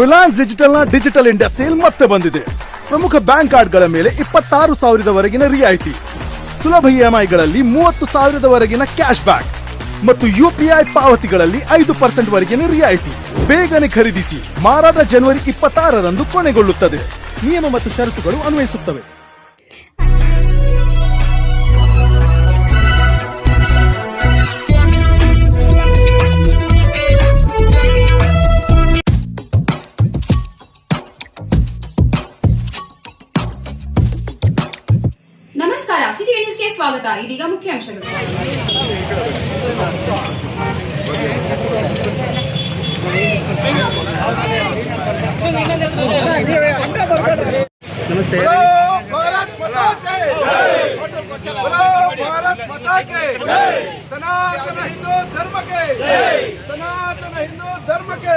ರಿಲಯನ್ಸ್ ಡಿಜಿಟಲ್ನ digital India sale ಮತ್ತೆ ಬಂದಿದೆ. ಪ್ರಮುಖ ಬ್ಯಾಂಕ್ ಕಾರ್ಡ್ಗಳ ಮೇಲೆ ಇಪ್ಪತ್ತಾರು ಸಾವಿರದವರೆಗಿನ ರಿಯಾಯಿತಿ. ಸುಲಭ ಇಎಂಐಗಳಲ್ಲಿ ಮೂವತ್ತು ಸಾವಿರದವರೆಗಿನ ಕ್ಯಾಶ್ ಬ್ಯಾಕ್ ಮತ್ತು ಯುಪಿಐ ಪಾವತಿಗಳಲ್ಲಿ ಐದು ಪರ್ಸೆಂಟ್ ವರೆಗಿನ ರಿಯಾಯಿತಿ. ಬೇಗನೆ ಖರೀದಿಸಿ. ಮಾರಾಟ ಜನವರಿ ಇಪ್ಪತ್ತಾರರಂದು ಕೊನೆಗೊಳ್ಳುತ್ತದೆ. ನಿಯಮ ಮತ್ತು ಷರತ್ತುಗಳು ಅನ್ವಯಿಸುತ್ತವೆ. ಇದೀಗ ಮುಖ್ಯಾಂಶಗಳು ನಮಸ್ತೆ ಸನಾತನ ಹಿಂದೂ ಧರ್ಮಕ್ಕೆ ಸನಾತನ ಹಿಂದೂ ಧರ್ಮಕ್ಕೆ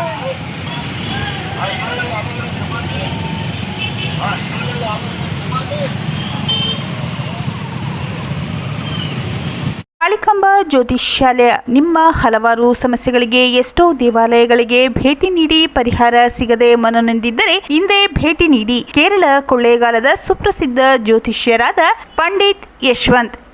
ಜ್ಯೋತಿಷ್ಯಾಲಯ. ನಿಮ್ಮ ಹಲವಾರು ಸಮಸ್ಯೆಗಳಿಗೆ ಎಷ್ಟೋ ದೇವಾಲಯಗಳಿಗೆ ಭೇಟಿ ನೀಡಿ ಪರಿಹಾರ ಸಿಗದೆ ಮನನೊಂದಿದ್ದರೆ ಹಿಂದೆ ಭೇಟಿ ನೀಡಿ. ಕೇರಳ ಕೊಳ್ಳೇಗಾಲದ ಸುಪ್ರಸಿದ್ಧ ಜ್ಯೋತಿಷ್ಯರಾದ ಪಂಡಿತ್ ಯಶವಂತ್.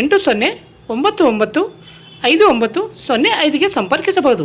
ಎಂಟು ಸೊನ್ನೆ ಒಂಬತ್ತು ಒಂಬತ್ತು ಐದು ಒಂಬತ್ತು ಸೊನ್ನೆ ಐದಿಗೆ ಸಂಪರ್ಕಿಸಬಹುದು.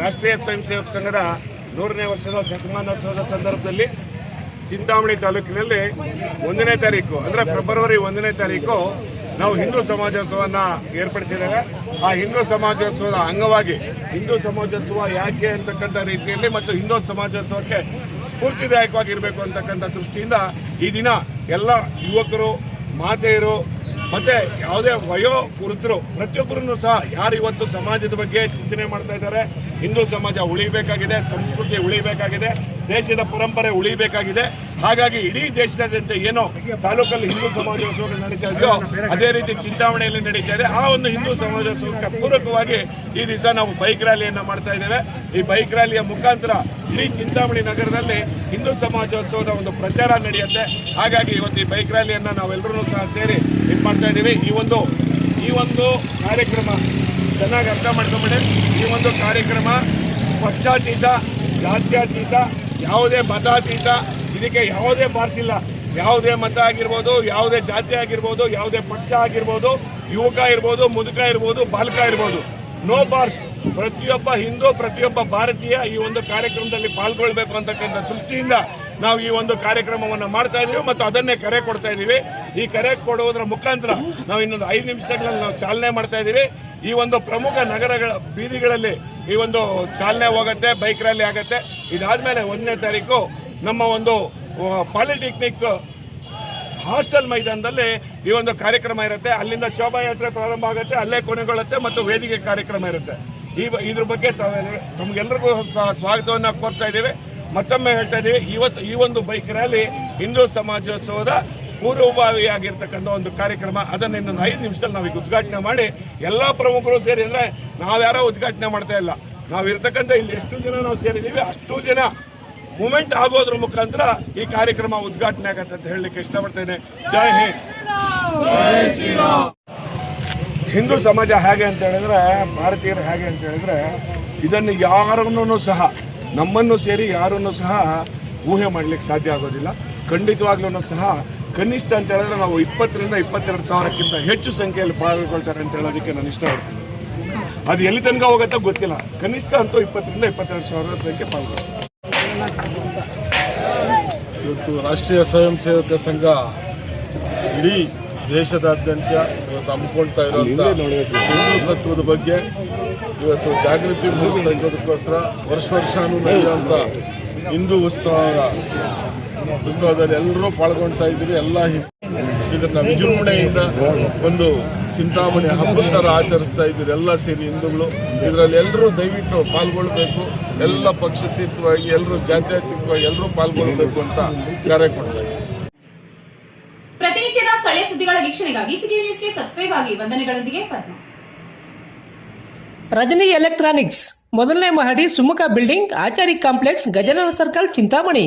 ರಾಷ್ಟ್ರೀಯ ಸ್ವಯಂ ಸೇವಕ ಸಂಘದ ನೂರನೇ ವರ್ಷದ ಶತಮಾನೋತ್ಸವದ ಸಂದರ್ಭದಲ್ಲಿ ಚಿಂತಾಮಣಿ ತಾಲೂಕಿನಲ್ಲಿ ಒಂದನೇ ತಾರೀಕು, ಅಂದ್ರೆ ಫೆಬ್ರವರಿ ಒಂದನೇ ತಾರೀಕು ನಾವು ಹಿಂದೂ ಸಮಾಜೋತ್ಸವನ ಏರ್ಪಡಿಸಿದಾಗ ಆ ಹಿಂದೂ ಸಮಾಜೋತ್ಸವದ ಅಂಗವಾಗಿ ಹಿಂದೂ ಸಮಾಜೋತ್ಸವ ಯಾಕೆ ಅಂತಕ್ಕಂಥ ರೀತಿಯಲ್ಲಿ ಮತ್ತು ಹಿಂದೂ ಸಮಾಜೋತ್ಸವಕ್ಕೆ ಸ್ಫೂರ್ತಿದಾಯಕವಾಗಿರಬೇಕು ಅಂತಕ್ಕಂಥ ದೃಷ್ಟಿಯಿಂದ ಈ ದಿನ ಎಲ್ಲ ಯುವಕರು, ಮಾತೆಯರು ಮತ್ತೆ ಯಾವುದೇ ವಯೋ ವೃದ್ಧರು, ಪ್ರತಿಯೊಬ್ಬರನ್ನು ಸಹ ಯಾರು ಇವತ್ತು ಸಮಾಜದ ಬಗ್ಗೆ ಚಿಂತನೆ ಮಾಡ್ತಾ ಇದ್ದಾರೆ? ಹಿಂದೂ ಸಮಾಜ ಉಳಿಬೇಕಾಗಿದೆ, ಸಂಸ್ಕೃತಿ ಉಳಿಬೇಕಾಗಿದೆ. ದೇಶದ ಪರಂಪರೆ ಉಳಿಬೇಕಾಗಿದೆ. ಹಾಗಾಗಿ ಇಡೀ ದೇಶದಾದ್ಯಂತ ಏನೋ ತಾಲೂಕಲ್ಲಿ ಹಿಂದೂ ಸಮಾಜೋತ್ಸವಗಳು ನಡೀತಾ ಇದೆಯೋ, ಅದೇ ರೀತಿ ಚಿಂತಾಮಣಿಯಲ್ಲಿ ನಡೀತಾ ಇದೆ. ಆ ಒಂದು ಹಿಂದೂ ಸಮಾಜೋತ್ಸವಕ್ಕೆ ಪೂರಕವಾಗಿ ಈ ದಿವಸ ನಾವು ಬೈಕ್ ರ್ಯಾಲಿಯನ್ನು ಮಾಡ್ತಾ ಇದ್ದೇವೆ. ಈ ಬೈಕ್ ರ್ಯಾಲಿಯ ಮುಖಾಂತರ ಇಡೀ ಚಿಂತಾಮಣಿ ನಗರದಲ್ಲಿ ಹಿಂದೂ ಸಮಾಜೋತ್ಸವದ ಒಂದು ಪ್ರಚಾರ ನಡೆಯುತ್ತೆ. ಹಾಗಾಗಿ ಇವತ್ತು ಈ ಬೈಕ್ ರ್ಯಾಲಿಯನ್ನು ನಾವೆಲ್ಲರೂ ಸಹ ಸೇರಿ ಇದು ಮಾಡ್ತಾ ಇದ್ದೀವಿ. ಈ ಒಂದು ಈ ಒಂದು ಕಾರ್ಯಕ್ರಮ ಚೆನ್ನಾಗಿ ಅರ್ಥ ಮಾಡ್ಕೊಂಬಿಡಿ. ಈ ಒಂದು ಕಾರ್ಯಕ್ರಮ ಪಕ್ಷಾತೀತ, ಜಾತ್ಯತೀತ ಯಾವುದೇ ಮತಾತೀತ ಇದಕ್ಕೆ ಯಾವುದೇ ಬಾರಿಸಿಲ್ಲ ಯಾವುದೇ ಮತ ಆಗಿರ್ಬೋದು, ಯಾವುದೇ ಜಾತಿ ಆಗಿರ್ಬೋದು, ಯಾವುದೇ ಪಕ್ಷ ಆಗಿರ್ಬೋದು, ಯುವಕ ಇರ್ಬೋದು, ಮುದುಕ ಇರ್ಬೋದು, ಬಾಲಕ ಇರ್ಬೋದು. ನೋ ಬಾರ್ಸ್ ಪ್ರತಿಯೊಬ್ಬ ಹಿಂದೂ, ಪ್ರತಿಯೊಬ್ಬ ಭಾರತೀಯ ಈ ಒಂದು ಕಾರ್ಯಕ್ರಮದಲ್ಲಿ ಪಾಲ್ಗೊಳ್ಬೇಕು ಅಂತಕ್ಕಂಥ ದೃಷ್ಟಿಯಿಂದ ನಾವು ಈ ಒಂದು ಕಾರ್ಯಕ್ರಮವನ್ನು ಮಾಡ್ತಾ ಇದೀವಿ ಮತ್ತು ಅದನ್ನೇ ಕರೆ ಕೊಡ್ತಾ ಇದ್ದೀವಿ ಈ ಕರೆ ಕೊಡುವುದರ ಮುಖಾಂತರ ನಾವು ಇನ್ನೊಂದು ಐದು ನಿಮಿಷಗಳಲ್ಲಿ ನಾವು ಚಾಲನೆ ಮಾಡ್ತಾ ಇದೀವಿ. ಈ ಒಂದು ಪ್ರಮುಖ ನಗರಗಳ ಬೀದಿಗಳಲ್ಲಿ ಈ ಒಂದು ಚಾಲನೆ ಹೋಗುತ್ತೆ ಬೈಕ್ ರ್ಯಾಲಿ ಆಗುತ್ತೆ. ಇದಾದಮೇಲೆ ಒಂದನೇ ತಾರೀಕು ನಮ್ಮ ಒಂದು ಪಾಲಿಟೆಕ್ನಿಕ್ ಹಾಸ್ಟೆಲ್ ಮೈದಾನದಲ್ಲಿ ಈ ಒಂದು ಕಾರ್ಯಕ್ರಮ ಇರುತ್ತೆ. ಅಲ್ಲಿಂದ ಶೋಭಾಯಾತ್ರೆ ಪ್ರಾರಂಭ ಆಗುತ್ತೆ, ಅಲ್ಲೇ ಕೊನೆಗೊಳ್ಳುತ್ತೆ ಮತ್ತು ವೇದಿಕೆ ಕಾರ್ಯಕ್ರಮ ಇರುತ್ತೆ. ಈ ಇದ್ರ ಬಗ್ಗೆ ತಮಗೆಲ್ಲರಿಗೂ ಸ್ವಾಗತವನ್ನು ಕೋರ್ತಾ ಇದ್ದೀವಿ. ಮತ್ತೊಮ್ಮೆ ಹೇಳ್ತಾ ಇದ್ದೀವಿ, ಇವತ್ತು ಈ ಒಂದು ಬೈಕ್ ರ್ಯಾಲಿ ಹಿಂದೂ ಸಮಾಜೋತ್ಸವದ ಪೂರ್ವಭಾವಿಯಾಗಿರ್ತಕ್ಕಂಥ ಒಂದು ಕಾರ್ಯಕ್ರಮ. ಅದನ್ನು ಇನ್ನೊಂದು ಐದು ನಿಮಿಷದಲ್ಲಿ ನಾವು ಈಗ ಉದ್ಘಾಟನೆ ಮಾಡಿ ಎಲ್ಲ ಪ್ರಮುಖರು ಸೇರಿ ಅಂದರೆ ನಾವ್ಯಾರೋ ಉದ್ಘಾಟನೆ ಮಾಡ್ತಾ ಇಲ್ಲ. ನಾವು ಇರ್ತಕ್ಕಂಥ ಇಲ್ಲಿ ಎಷ್ಟು ಜನ ನಾವು ಸೇರಿದ್ದೀವಿ ಅಷ್ಟು ಜನ ಮೂಮೆಂಟ್ ಆಗೋದ್ರ ಮುಖಾಂತರ ಈ ಕಾರ್ಯಕ್ರಮ ಉದ್ಘಾಟನೆ ಆಗತ್ತೆ ಅಂತ ಹೇಳಲಿಕ್ಕೆ ಇಷ್ಟಪಡ್ತೇನೆ. ಜೈ ಹಿಂದ್. ಹಿಂದೂ ಸಮಾಜ ಹೇಗೆ ಅಂತ ಹೇಳಿದ್ರೆ, ಭಾರತೀಯರು ಹೇಗೆ ಅಂತ ಹೇಳಿದ್ರೆ, ಇದನ್ನು ಯಾರನ್ನೂ ಸಹ, ನಮ್ಮನ್ನು ಸೇರಿ ಯಾರನ್ನೂ ಸಹ ಊಹೆ ಮಾಡಲಿಕ್ಕೆ ಸಾಧ್ಯ ಆಗೋದಿಲ್ಲ. ಖಂಡಿತವಾಗ್ಲೂ ಸಹ ಕನಿಷ್ಠ ಅಂತ ಹೇಳಿದ್ರೆ ನಾವು ಇಪ್ಪತ್ತರಿಂದ ಇಪ್ಪತ್ತೆರಡು ಸಾವಿರಕ್ಕಿಂತ ಹೆಚ್ಚು ಸಂಖ್ಯೆಯಲ್ಲಿ ಪಾಲ್ಗೊಳ್ತಾರೆ ಅಂತ ಹೇಳೋದಕ್ಕೆ ನಾನು ಇಷ್ಟಪಡ್ತೀನಿ. ಅದು ಎಲ್ಲಿ ತನಕ ಹೋಗುತ್ತೋ ಗೊತ್ತಿಲ್ಲ. ಕನಿಷ್ಠ ಅಂತೂ ಇಪ್ಪತ್ತರಿಂದ ಇಪ್ಪತ್ತೆರಡು ಸಾವಿರ ಸಂಖ್ಯೆ ಪಾಲ್ಗೊಳ್ತಾರೆ ಇವತ್ತು ರಾಷ್ಟ್ರೀಯ ಸ್ವಯಂ ಸೇವಕ ಸಂಘ ಇಡೀ ದೇಶದಾದ್ಯಂತ ಇವತ್ತು ಹಮ್ಮಿಕೊಳ್ತಾ ಇರುವಂಥ ಹಿಂದೂ ತತ್ವದ ಬಗ್ಗೆ ಇವತ್ತು ಜಾಗೃತಿ ಮೂಡಿಸ್ತಾ ಇರೋದಕ್ಕೋಸ್ಕರ ವರ್ಷ ವರ್ಷಾನು ನಡೆಯುವಂಥ ಹಿಂದೂ ಉತ್ಸವ ಉತ್ಸವದಲ್ಲಿ ಎಲ್ಲರೂ ಪಾಲ್ಗೊಳ್ತಾ ಇದ್ದೀರಿ ಎಲ್ಲ ಇದನ್ನು ವಿಜೃಂಭಣೆಯಿಂದ ಒಂದು ಚಿಂತಾಮಣಿ ಹಬ್ಬದ ಥರ ಆಚರಿಸ್ತಾ ಇದ್ದೀರಿ ಎಲ್ಲ ಸೇರಿ ಹಿಂದೂಗಳು. ಇದರಲ್ಲಿ ಎಲ್ಲರೂ ದಯವಿಟ್ಟು ಪಾಲ್ಗೊಳ್ಬೇಕು ಎಲ್ಲ ಪಕ್ಷತೀತವಾಗಿ ಎಲ್ಲರೂ ಜಾತ್ಯಾತೀತವಾಗಿ ಎಲ್ಲರೂ ಪಾಲ್ಗೊಳ್ಬೇಕು ಅಂತ ಕರೆ ಕೊಡ್ತಾ ಇದ್ದೀವಿ ಪ್ರತಿನಿತ್ಯದ ಸ್ಥಳೀಯ ಸುದ್ದಿಗಳ ವೀಕ್ಷಣೆಗಾಗಿ ಸಿಟಿ ನ್ಯೂಸ್ಗೆ ಸಬ್ಸ್ಕ್ರೈಬ್ ಆಗಿ ವಂದನೆಗಳೊಂದಿಗೆ ಪದ್ಮ. ರಜನಿ ಎಲೆಕ್ಟ್ರಾನಿಕ್ಸ್ ಮೊದಲನೇ ಮಹಡಿ Sumukha building Achari complex Gajanana circle Chintamani.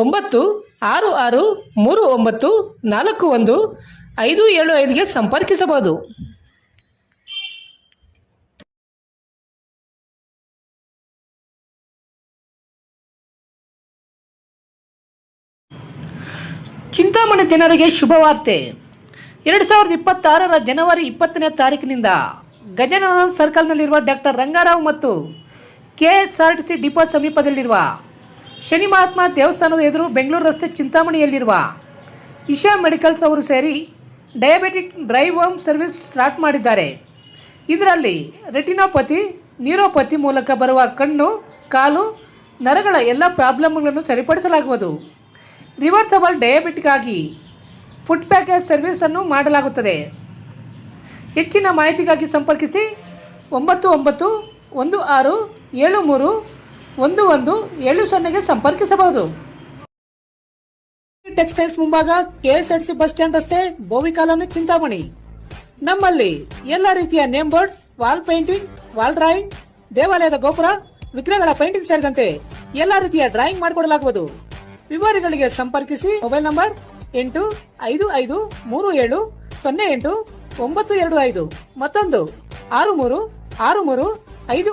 ಒಂಬತ್ತು, ಆರು ಆರು, ಮೂರು, ಒಂಬತ್ತು, ನಾಲ್ಕು, ಒಂದು, ಐದು, ಏಳು, ಐದುಗೆ ಸಂಪರ್ಕಿಸಬಹುದು. ಚಿಂತಾಮಣಿ ಜನರಿಗೆ ಶುಭವಾರ್ತೆ. ಎರಡು ಸಾವಿರದ ಇಪ್ಪತ್ತಾರರ ಜನವರಿ ಇಪ್ಪತ್ತನೇ ತಾರೀಕಿನಿಂದ ಗಜಾನನ ಸರ್ಕಲ್ನಲ್ಲಿರುವ ಡಾಕ್ಟರ್ ರಂಗಾರಾವ್ ಮತ್ತು K S R T C depot ಸಮೀಪದಲ್ಲಿರುವ ಶನಿ ಮಹಾತ್ಮ ದೇವಸ್ಥಾನದ ಎದುರು ಬೆಂಗಳೂರು ರಸ್ತೆ ಚಿಂತಾಮಣಿಯಲ್ಲಿರುವ ಇಶಾ ಮೆಡಿಕಲ್ಸ್ ಅವರು ಸೇರಿ diabetic drive home service start ಮಾಡಿದ್ದಾರೆ. ಇದರಲ್ಲಿ ರೆಟಿನೋಪತಿ, ನ್ಯೂರೋಪತಿ ಮೂಲಕ ಬರುವ ಕಣ್ಣು, ಕಾಲು, ನರಗಳ ಎಲ್ಲ ಪ್ರಾಬ್ಲಮ್ಗಳನ್ನು ಸರಿಪಡಿಸಲಾಗುವುದು. ರಿವರ್ಸಬಲ್ ಡಯಾಬಿಟಿಕ್ಗಾಗಿ ಫುಡ್ ಪ್ಯಾಕೇಜ್ ಸರ್ವಿಸನ್ನು ಮಾಡಲಾಗುತ್ತದೆ. ಹೆಚ್ಚಿನ ಮಾಹಿತಿಗಾಗಿ ಸಂಪರ್ಕಿಸಿ ಒಂಬತ್ತು ಒಂಬತ್ತು ಒಂದು ಆರು ಏಳು ಮೂರು ಒಂದು ಒಂದು ಏಳು ಸೊನ್ನೆಗೆ ಸಂಪರ್ಕಿಸಬಹುದು. ಟೆಕ್ಸ್ಟೈಲ್ಸ್ ಮುಂಭಾಗ ಕೆಎಸ್ಆರ್ಸಿ ಬಸ್ ಸ್ಟ್ಯಾಂಡ್ ರಸ್ತೆ, ಬೋವಿ ಕಾಲೋನಿ, ಚಿಂತಾಮಣಿ. ನಮ್ಮಲ್ಲಿ ಎಲ್ಲ ರೀತಿಯ name board, wall painting, wall drawing, ದೇವಾಲಯದ ಗೋಪುರ, ವಿಗ್ರಹಗಳ ಪೇಂಟಿಂಗ್ ಸೇರಿದಂತೆ ಎಲ್ಲಾ ರೀತಿಯ ಡ್ರಾಯಿಂಗ್ ಮಾಡಿಕೊಡಲಾಗುವುದು. ವಿವರಗಳಿಗೆ ಸಂಪರ್ಕಿಸಿ ಮೊಬೈಲ್ ನಂಬರ್ ಎಂಟು ಐದು ಐದು ಮೂರು ಏಳು ಸೊನ್ನೆ ಎಂಟು ಒಂಬತ್ತು ಎರಡು ಐದು. ಮತ್ತೊಂದು ಆರು ಮೂರು ಆರು ಮೂರು ಐದು.